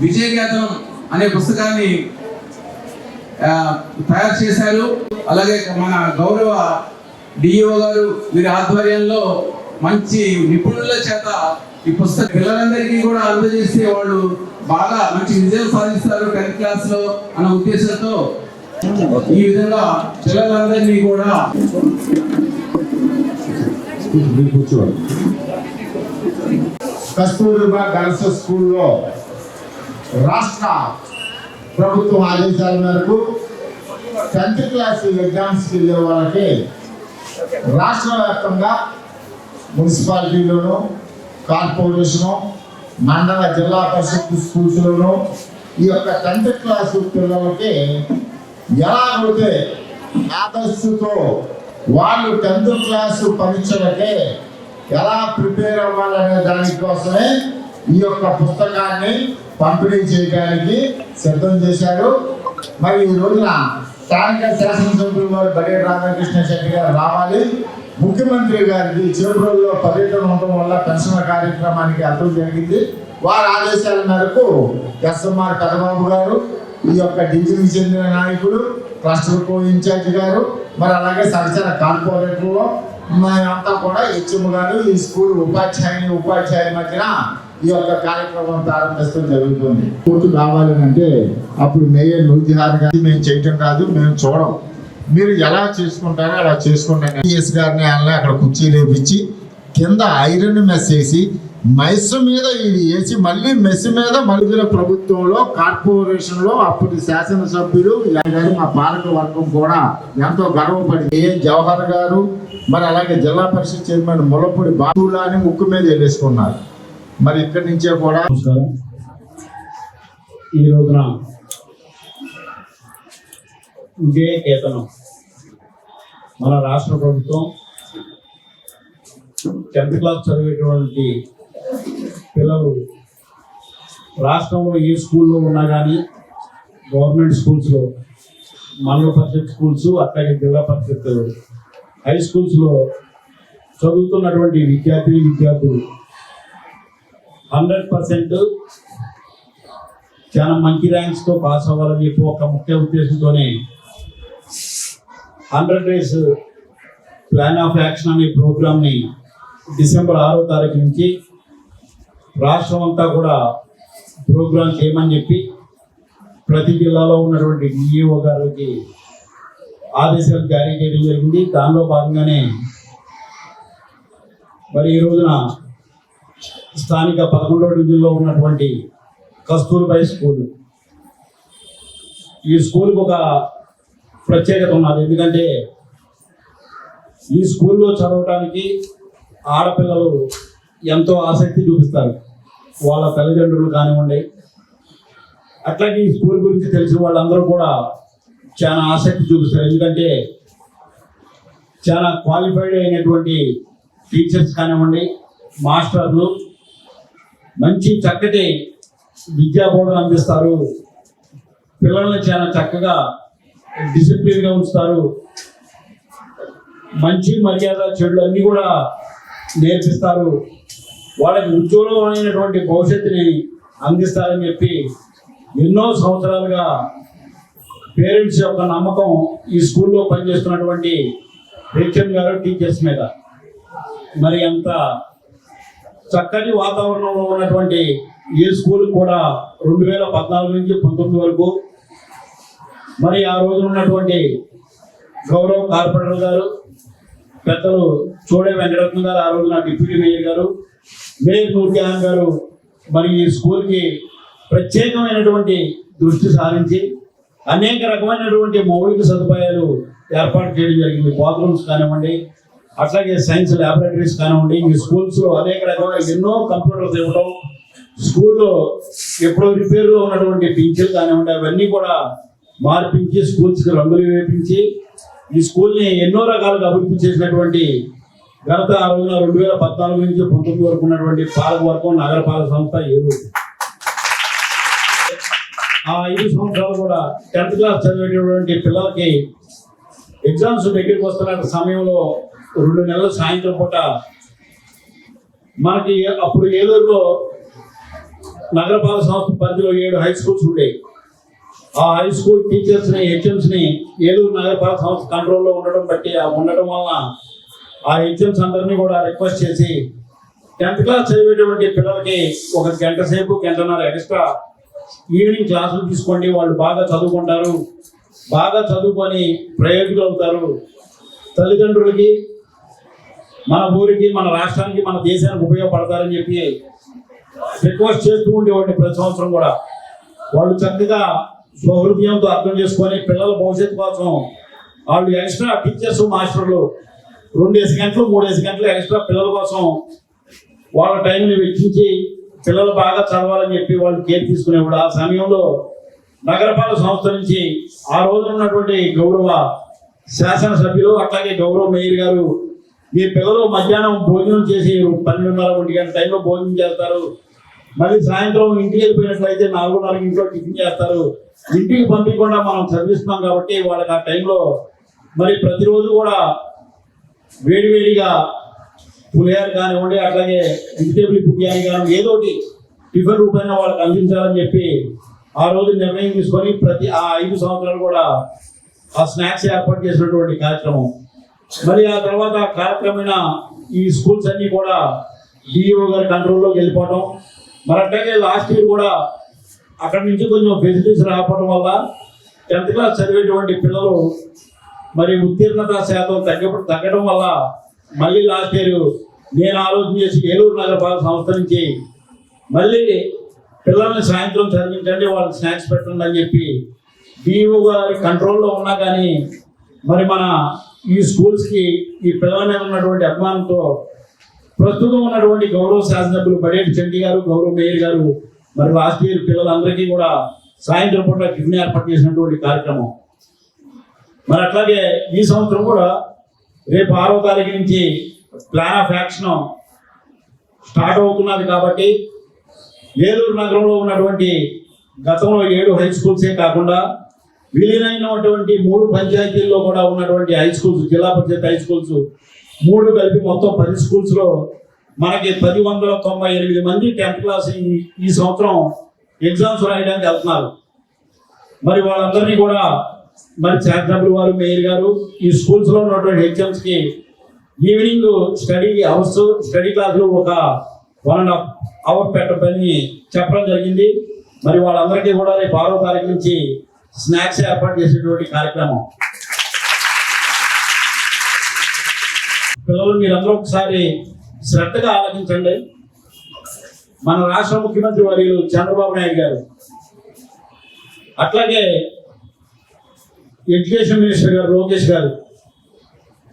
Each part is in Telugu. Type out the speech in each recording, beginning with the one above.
విజయగీతం అనే పుస్తకాన్ని తయారు చేశారు. అలాగే మన గౌరవ డిఈఓ గారు వీరి ఆధ్వర్యంలో మంచి నిపుణుల చేత ఈ పుస్తకం పిల్లలందరికీ కూడా అందజేస్తే వాళ్ళు బాగా మంచి విజయం సాధిస్తారు టెన్త్ క్లాస్లో అన్న ఉద్దేశంతో ఈ విధంగా పిల్లలందరినీ కూడా కూర్చోవాలి కస్తూరిబా గర్ల్స్ స్కూల్లో రాష్ట్ర ప్రభుత్వం ఆదేశాల మేరకు టెన్త్ క్లాస్ ఎగ్జామ్స్కి వెళ్ళే వాళ్ళకి రాష్ట్ర వ్యాప్తంగా మున్సిపాలిటీలోను కార్పొరేషను మండల జిల్లా పరిషత్ స్కూల్స్లోను ఈ యొక్క టెన్త్ క్లాస్ పిల్లలకి ఎలాగైతే ఆదర్శతో వాళ్ళు టెన్త్ క్లాసు పరీక్షలకి ఎలా ప్రిపేర్ అవ్వాలనే దానికోసమే ఈ యొక్క పుస్తకాన్ని పంపిణీ చేయడానికి సిద్ధం చేశారు మరి ఈ రోజున స్థానిక శాసనసభ్యులు వారు బడి రాధాకృష్ణ శెట్టి గారు రావాలి. ముఖ్యమంత్రి గారికి చేబ్రోల్లో పర్యటన ఉండడం వల్ల పెన్షన్ కార్యక్రమానికి అర్థం జరిగింది. వారి ఆదేశాల మేరకు ఎస్ఎంఆర్ పెదబాబు గారు ఈ యొక్క డివిజన్కి చెందిన నాయకుడు క్లస్టర్ కో ఇన్ఛార్జ్ గారు మరి అలాగే సహచర కార్పొరేటర్లో మేమంతా కూడా హెచ్ఎం గారు ఈ స్కూల్ ఉపాధ్యాయుని ఉపాధ్యాయుల మధ్యన ఈ యొక్క కార్యక్రమం ప్రారంభించడం జరుగుతుంది. కోర్టు కావాలని అంటే అప్పుడు మేయర్ నూతిహార్ గారి మేము చేయటం కాదు మేము చూడం మీరు ఎలా చేసుకుంటారో అలా చేసుకుంటాను టీఎస్ గారిని ఆయన అక్కడ కుర్చీ లేపించి కింద ఐరన్ మెస్ వేసి మెస్ మీద ఇది వేసి మళ్ళీ మెస్ మీద మలుగుల ప్రభుత్వంలో కార్పొరేషన్లో అప్పటి శాసనసభ్యులు ఇలా గారు మా పాలక వర్గం కూడా ఎంతో గర్వపడి ఏ జవహర్ గారు మరి అలాగే జిల్లా పరిషత్ చైర్మన్ ములపూడి బాబులా అని ముక్కు మీద వెళ్ళేసుకున్నారు మరి ఇక్కడి నుంచే కూడా నమస్కారం. ఈ రోజున ఇదే కేతనం. మన రాష్ట్ర ప్రభుత్వం టెన్త్ క్లాస్ చదివేటువంటి పిల్లలు రాష్ట్రంలో ఏ స్కూల్లో ఉన్నా కానీ గవర్నమెంట్ స్కూల్స్లో మండల పరిషత్ స్కూల్స్ అట్లాగే జిల్లా పరిషత్ హై స్కూల్స్లో చదువుతున్నటువంటి విద్యార్థి విద్యార్థులు హండ్రెడ్ పర్సెంట్ చాలా మంచి ర్యాంక్స్తో పాస్ అవ్వాలని చెప్పి ఒక ముఖ్య ఉద్దేశంతోనే hundred days plan of action అనే ప్రోగ్రామ్ని డిసెంబర్ ఆరో తారీఖు నుంచి రాష్ట్రం అంతా కూడా ప్రోగ్రామ్ చేయమని చెప్పి ప్రతి జిల్లాలో ఉన్నటువంటి డిఈఓ గారికి ఆదేశాలు జారీ చేయడం జరిగింది. దానిలో భాగంగానే మరి ఈ రోజున స్థానిక పదకొండవ డివిజన్లో ఉన్నటువంటి కస్తూర్బాయ్ స్కూల్. ఈ స్కూల్కి ఒక ప్రత్యేకత ఉన్నది. ఎందుకంటే ఈ స్కూల్లో చదవటానికి ఆడపిల్లలు ఎంతో ఆసక్తి చూపిస్తారు. వాళ్ళ తల్లిదండ్రులు కానివ్వండి. అట్లాగే ఈ స్కూల్ గురించి తెలిసిన వాళ్ళందరూ కూడా చాలా ఆసక్తి చూపిస్తారు. ఎందుకంటే చాలా క్వాలిఫైడ్ అయినటువంటి టీచర్స్ కానివ్వండి మాస్టర్లు మంచి చక్కటి విద్యా బోధన అందిస్తారు. పిల్లల్ని చాలా చక్కగా డిసిప్లిన్గా ఉంచుతారు. మంచి మర్యాద చెడులు అన్నీ కూడా నేర్పిస్తారు. వాళ్ళకి ఉజ్వలమైనటువంటి భవిష్యత్తుని అందిస్తారని చెప్పి ఎన్నో సంవత్సరాలుగా పేరెంట్స్ యొక్క నమ్మకం ఈ స్కూల్లో పనిచేస్తున్నటువంటి హెచ్ఎం గారు టీచర్స్ మీద. మరి అంత చక్కటి వాతావరణంలో ఉన్నటువంటి ఈ స్కూల్ కూడా రెండు వేల పద్నాలుగు నుంచి పంతొమ్మిది వరకు. మరి ఆ రోజు ఉన్నటువంటి గౌరవ కార్పొరేటర్ గారు పెద్దలు చూడే వెంకటరత్న గారు ఆ రోజున డిప్యూటీ మేయర్ గారు మేయర్ నూర్జహాన్ గారు మరి ఈ స్కూల్కి ప్రత్యేకమైనటువంటి దృష్టి సారించి అనేక రకమైనటువంటి మౌలిక సదుపాయాలు ఏర్పాటు చేయడం జరిగింది. బాత్రూమ్స్ కానివ్వండి అట్లాగే సైన్స్ ల్యాబొరేటరీస్ కానివ్వండి ఈ స్కూల్స్లో అనేక రకమైన ఎన్నో కంప్యూటర్స్ ఇవ్వడం స్కూల్లో ఎప్పుడో రిపేర్లో ఉన్నటువంటి పింఛలు కానివ్వండి అవన్నీ కూడా మార్పించి స్కూల్స్కి రంగులు వేపించి ఈ స్కూల్ని ఎన్నో రకాలుగా అభివృద్ధి చేసినటువంటి గత ఆ రెండు వేల పద్నాలుగు నుంచి పంతొమ్మిది వరకు ఉన్నటువంటి పాలకవర్గం నగరపాలక సంస్థ ఏలూరు. ఆ ఐదు సంవత్సరాలు కూడా టెన్త్ క్లాస్ చదివేటటువంటి పిల్లలకి ఎగ్జామ్స్ దగ్గరికి వస్తున్న సమయంలో రెండు నెలల సాయంత్రం పూట మనకి అప్పుడు ఏలూరులో నగరపాలక సంస్థ పరిధిలో ఏడు హై స్కూల్స్ ఉండేవి. ఆ హై స్కూల్ టీచర్స్ని హెచ్ఎంస్ని ఏలూరు నగరపాలక సంస్థ కంట్రోల్లో ఉండడం బట్టి ఆ ఉండడం వలన ఆ హెచ్ఎంస్ అందరినీ కూడా రిక్వెస్ట్ చేసి టెన్త్ క్లాస్ చదివేటువంటి పిల్లలకి ఒక గంట సేపు గంటన్నర ఎక్స్ట్రా ఈవినింగ్ క్లాసులు తీసుకోండి. వాళ్ళు బాగా చదువుకుంటారు. బాగా చదువుకొని ప్రయోజకులు అవుతారు. తల్లిదండ్రులకి మన ఊరికి మన రాష్ట్రానికి మన దేశానికి ఉపయోగపడతారని చెప్పి రిక్వెస్ట్ చేస్తూ ఉండేవాడిని ప్రతి సంవత్సరం కూడా. వాళ్ళు చక్కగా స్వహృదయంతో అర్థం చేసుకొని పిల్లల భవిష్యత్తు కోసం వాళ్ళు ఎక్స్ట్రా టీచర్స్ మాస్టర్లు రెండేసి గంటలు మూడేసి గంటలు ఎక్స్ట్రా పిల్లల కోసం వాళ్ళ టైంని వెచ్చించి పిల్లలు బాగా చదవాలని చెప్పి వాళ్ళు కేర్ తీసుకునేవాడు. ఆ సమయంలో నగరపాలక సంస్థ నుంచి ఆ రోజున ఉన్నటువంటి గౌరవ శాసనసభ్యులు అట్లాగే గౌరవ మేయర్ గారు మీ పిల్లలు మధ్యాహ్నం భోజనం చేసి పన్నెండున్నర ఒంటి గంట టైంలో భోజనం చేస్తారు. మళ్ళీ సాయంత్రం ఇంటికి వెళ్ళిపోయినట్లయితే నాలుగున్నర ఇంట్లో టిఫిన్ చేస్తారు. ఇంటికి పంపించకుండా మనం చదివిస్తున్నాం కాబట్టి వాళ్ళకి ఆ టైంలో మరి ప్రతిరోజు కూడా వేడివేడిగా పులిహార కానివ్వండి అట్లాగే వెజిటేబుల్ బిర్యానీ కానివ్వండి ఏదో ఒకటి టిఫిన్ రూపాయన వాళ్ళకి అందించాలని చెప్పి ఆ రోజు నిర్ణయం తీసుకొని ప్రతి ఆ ఐదు సంవత్సరాలు కూడా ఆ స్నాక్స్ ఏర్పాటు చేసినటువంటి కార్యక్రమం. మరి ఆ తర్వాత కాలక్రమేణ ఈ స్కూల్స్ అన్నీ కూడా డిఓ గారి కంట్రోల్లోకి వెళ్ళిపోవడం మరి అట్లాగే లాస్ట్ ఇయర్ కూడా అక్కడి నుంచి కొంచెం ఫెసిలిటీస్ రాకపోవడం వల్ల టెన్త్ క్లాస్ చదివేటువంటి పిల్లలు మరి ఉత్తీర్ణత శాతం తగ్గ తగ్గడం వల్ల మళ్ళీ లాస్ట్ ఇయర్ నేను ఆలోచన చేసి ఏలూరు నగరపాలక సంస్థ నుంచి మళ్ళీ పిల్లల్ని సాయంత్రం చదివించండి వాళ్ళకి స్నాక్స్ పెట్టండి అని చెప్పి డిఓ గారి కంట్రోల్లో ఉన్నా కానీ మరి మన ఈ స్కూల్స్కి ఈ పిల్లల ఉన్నటువంటి అభిమానంతో ప్రస్తుతం ఉన్నటువంటి గౌరవ శాసనసభ్యులు పడేటి చంటి గారు గౌరవ మేయర్ గారు మరి లాస్ట్ ఇయర్ పిల్లలందరికీ కూడా సాయంత్రం పూట టిఫిన్ ఏర్పాటు చేసినటువంటి కార్యక్రమం. మరి అట్లాగే ఈ సంవత్సరం కూడా రేపు ఆరో తారీఖు నుంచి ప్లాన్ ఆఫ్ యాక్షన్ స్టార్ట్ అవుతున్నది కాబట్టి ఏలూరు నగరంలో ఉన్నటువంటి గతంలో ఏడు హై స్కూల్సే కాకుండా విలీనమైనటువంటి మూడు పంచాయతీల్లో కూడా ఉన్నటువంటి హై స్కూల్స్ జిల్లా పరిషత్ హై స్కూల్స్ మూడు కలిపి మొత్తం పది స్కూల్స్లో మనకి పది వందల తొంభై ఎనిమిది మంది టెన్త్ క్లాస్ ఈ సంవత్సరం ఎగ్జామ్స్ రాయడానికి వెళ్తున్నారు. మరి వాళ్ళందరినీ కూడా మరి చారిటబుల్ వారు మేయర్ గారు ఈ స్కూల్స్లో ఉన్నటువంటి హెచ్ఎంస్కి ఈవినింగ్ స్టడీ అవర్స్ స్టడీ క్లాసులు ఒక వన్ అండ్ హాఫ్ అవర్ పెట్టమని చెప్పడం జరిగింది. మరి వాళ్ళందరికీ కూడా రేపు ఆరో తారీఖు నుంచి స్నాక్స్ ఏర్పాటు చేసేటువంటి కార్యక్రమం. పిల్లలు మీరందరూ ఒకసారి శ్రద్ధగా ఆలోచించండి. మన రాష్ట్ర ముఖ్యమంత్రి వర్యులు చంద్రబాబు నాయుడు గారు. అట్లాగే ఎడ్యుకేషన్ మినిస్టర్ గారు లోకేష్ గారు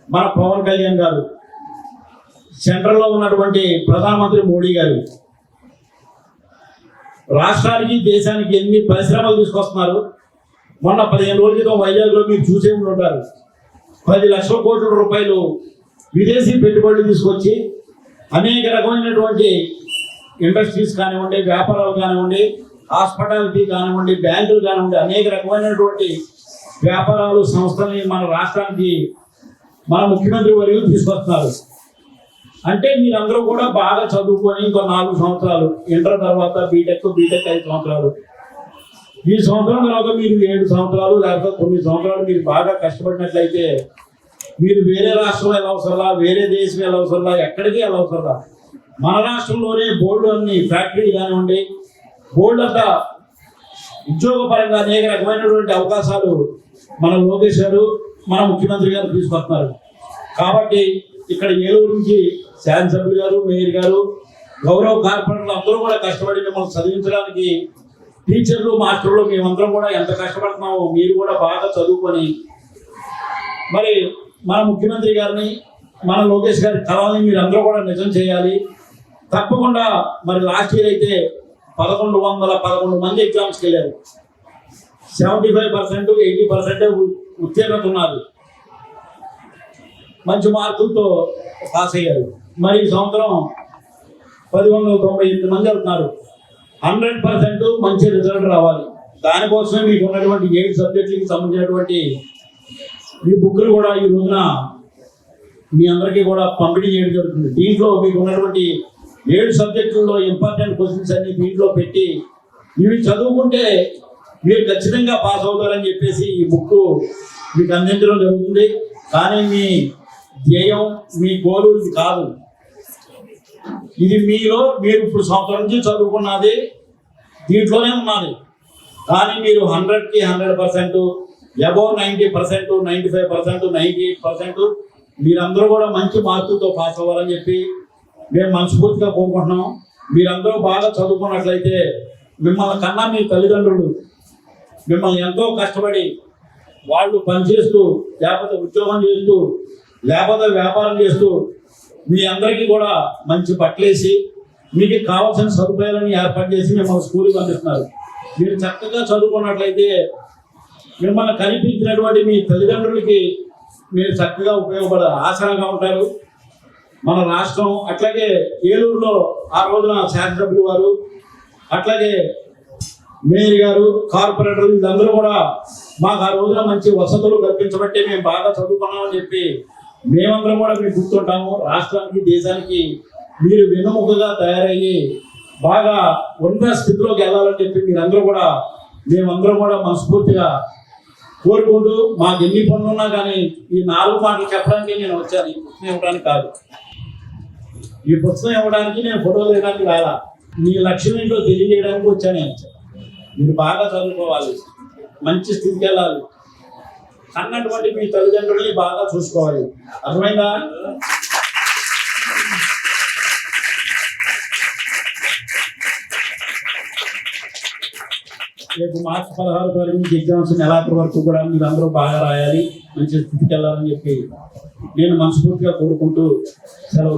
మన పవన్ కళ్యాణ్ గారు సెంట్రల్లో ఉన్నటువంటి ప్రధానమంత్రి మోడీ గారు. రాష్ట్రానికి దేశానికి ఎన్ని పరిశ్రమలు తీసుకొస్తున్నారు? మొన్న పదిహేను రోజుల క్రితం వైజాగ్లో మీరు చూసే ఉంటారు. పది లక్షల కోట్ల రూపాయలు విదేశీ పెట్టుబడులు తీసుకొచ్చి అనేక రకమైనటువంటి ఇండస్ట్రీస్ కానివ్వండి వ్యాపారాలు కానివ్వండి హాస్పిటాలిటీ కానివ్వండి బ్యాంకులు కానివ్వండి అనేక రకమైనటువంటి వ్యాపారాలు సంస్థల్ని మన రాష్ట్రానికి మన ముఖ్యమంత్రి వర్యులు తీసుకొస్తున్నారు. అంటే మీరందరూ కూడా బాగా చదువుకొని ఇంకో నాలుగు సంవత్సరాలు ఇంటర్ తర్వాత బీటెక్ బీటెక్ ఐదు సంవత్సరాలు ఈ సంవత్సరం తర్వాత మీరు ఏడు సంవత్సరాలు లేకపోతే తొమ్మిది సంవత్సరాలు మీరు బాగా కష్టపడినట్లయితే మీరు వేరే రాష్ట్రం వెళ్ళవసరలా వేరే దేశం వెళ్ళవసరలా ఎక్కడికి వెళ్ళవసరలా మన రాష్ట్రంలోనే బోర్డు అన్ని ఫ్యాక్టరీ కానివ్వండి బోర్డు అంతా ఉద్యోగపరంగా అనేక రకమైనటువంటి అవకాశాలు మన లోకేష్ గారు మన ముఖ్యమంత్రి గారు తీసుకొస్తున్నారు. కాబట్టి ఇక్కడ ఏలూరు నుంచి శాసనసభ్యులు గారు మేయర్ గారు గౌరవ కార్పొరేటర్లు అందరూ కూడా కష్టపడి మిమ్మల్ని చదివించడానికి టీచర్లు మాస్టర్లు మేమందరం కూడా ఎంత కష్టపడుతున్నామో మీరు కూడా బాగా చదువుకొని. మరి మన ముఖ్యమంత్రి గారిని మన లోకేష్ గారి కళల్ని మీరు అందరూ కూడా నిజం చేయాలి. తప్పకుండా మరి లాస్ట్ ఇయర్ అయితే పదకొండు వందల పదకొండు మంది ఎగ్జామ్స్కి వెళ్ళారు. Seventy five percent eighty percent ఉత్తీర్ణత ఉన్నారు. మంచి మార్కులతో పాస్ అయ్యారు. మరి ఈ సంవత్సరం పది వందల తొంభై ఎనిమిది మంది వెళ్తున్నారు హండ్రెడ్ పర్సెంట్ మంచి రిజల్ట్ రావాలి. దానికోసమే మీకు ఉన్నటువంటి ఏడు సబ్జెక్టులకు సంబంధించినటువంటి ఈ బుక్లు కూడా ఈ రోజున మీ అందరికీ కూడా పంపిణీ చేయడం జరుగుతుంది. దీంట్లో మీకు ఉన్నటువంటి ఏడు సబ్జెక్టుల్లో ఇంపార్టెంట్ క్వశ్చన్స్ అన్ని దీంట్లో పెట్టి ఇవి చదువుకుంటే మీరు ఖచ్చితంగా పాస్ అవుతారని చెప్పేసి ఈ బుక్ మీకు అందించడం జరుగుతుంది. కానీ మీ ధ్యేయం మీ గోలు ఇది కాదు. ఇది మీలో మీరు ఇప్పుడు సంవత్సరం నుంచి చదువుకున్నది దీంట్లోనే ఉన్నది. కానీ మీరు హండ్రెడ్కి hundred percent above ninety percent ninety five percent ninety eight percent మీరందరూ కూడా మంచి మార్కులతో పాస్ అవ్వాలని చెప్పి మేము మనస్ఫూర్తిగా కోరుకుంటున్నాం. మీరందరూ బాగా చదువుకున్నట్లయితే మిమ్మల్ని కన్నా మీ తల్లిదండ్రులు మిమ్మల్ని ఎంతో కష్టపడి వాళ్ళు పనిచేస్తూ లేకపోతే ఉద్యోగం చేస్తూ లేకపోతే వ్యాపారం చేస్తూ మీ అందరికీ కూడా మంచి బట్టలేసి మీకు కావాల్సిన సదుపాయాలను ఏర్పాటు చేసి మిమ్మల్ని స్కూల్కి పంపిస్తున్నారు. మీరు చక్కగా చదువుకున్నట్లయితే మిమ్మల్ని కనిపించినటువంటి మీ తల్లిదండ్రులకి మీరు చక్కగా ఉపయోగపడ ఆసరాగా ఉంటారు. మన రాష్ట్రం అట్లాగే ఏలూరులో ఆ రోజున శాసనసభ్యులు వారు అట్లాగే మేయర్ గారు కార్పొరేటర్లు వీళ్ళందరూ కూడా మాకు ఆ రోజున మంచి వసతులు కల్పించబట్టి మేము బాగా చదువుకున్నామని చెప్పి మేమందరం కూడా మీకు గుర్తుంటాము. రాష్ట్రానికి దేశానికి మీరు వెన్నుముకగా తయారయ్యి బాగా ఉన్న స్థితిలోకి వెళ్ళాలని చెప్పి మీరందరూ కూడా మేమందరం కూడా మనస్ఫూర్తిగా కోరుకుంటూ మాకు ఎన్ని పనులు ఉన్నా కానీ ఈ నాలుగు మాటలు చెప్పడానికి నేను వచ్చాను. ఈ పుస్తకం ఇవ్వడానికి కాదు. ఈ పుస్తకం ఇవ్వడానికి నేను ఫోటోలు తీయడానికి రాలా. మీ లక్ష్యం ఏంటో తెలియజేయడానికి వచ్చాను నేను. మీరు బాగా చదువుకోవాలి. మంచి స్థితికి వెళ్ళాలి. అన్నటువంటి మీ తల్లిదండ్రుల్ని బాగా చూసుకోవాలి. అర్థమైందా? రేపు మార్చి పదహారు తారీఖు నుంచి ఎగ్జామ్స్ నెలాఖరు వరకు కూడా మీరు అందరూ బాగా రాయాలి మంచి స్థితికి వెళ్ళాలని చెప్పి నేను మనస్ఫూర్తిగా కోరుకుంటూ సెలవు